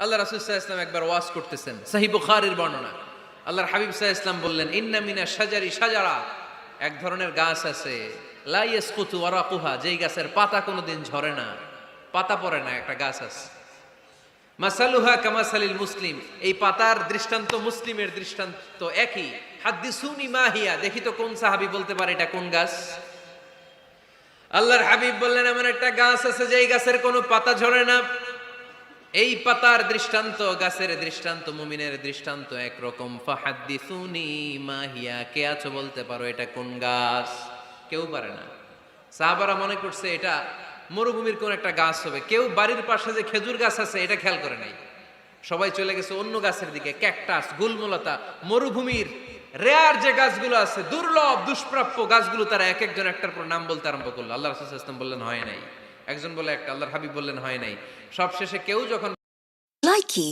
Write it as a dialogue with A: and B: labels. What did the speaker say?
A: আল্লাহ রাসুল সাহা ইসলাম একবার ওয়াজ করতেছেন সাহি বুখারির বর্ণনা। আল্লাহর হাবিব সাহা ইসলাম বললেন, ইন্না মিনা সাজারি সাজারা এক ধরনের গাছ আছে লাইয়েস কুতু ওয়ারাকুহা, যেই গাছের পাতা কোনোদিন ঝরে না, পাতা পড়ে না, একটা গাছ আছে। মাসালুহা কামাসালিল মুসলিম, এই পাতার দৃষ্টান্ত মুসলিমের দৃষ্টান্ত একই। হাদ্দিসুনি মাহিয়া দেখি তো কোন সাহাবি বলতে পারে এটা কোন গাছ? আল্লাহর হাবিব বললেন, এমন একটা গাছ আছে যে এই গাছের কোনো পাতা ঝরে না এই পাতার দৃষ্টান্ত, গাছের দৃষ্টান্ত, মুমিনের দৃষ্টান্ত একরকম। ফাহাদ্দিসুনি মাহিয়া, কে আছো বলতে পারো এটা কোন গাছ? কেউ পারে না। সাহাবারা মনে করছে এটা মরুভূমির কোন একটা গাছ হবে। কেউ বাড়ির পাশে যে খেজুর গাছ আছে, এটা খেয়াল করে নাই। সবাই চলে গেছে অন্য গাছের দিকে, ক্যাকটাস, গুলমলতা, মরুভূমির রেয়ার যে গাছগুলো আছে, দুর্লভ, দুষ্প্রাপ্য গাছগুলো তারা এক একজন একটার পর নাম বলতে আরম্ভ করল। আল্লাহ রাসূল ওয়াসাল্লাম বললেন, হয় নাই। একজন বলে একটা আল্লাহর হাবিব বললেন হয় নাই। সবশেষে কেউ যখন
B: Likey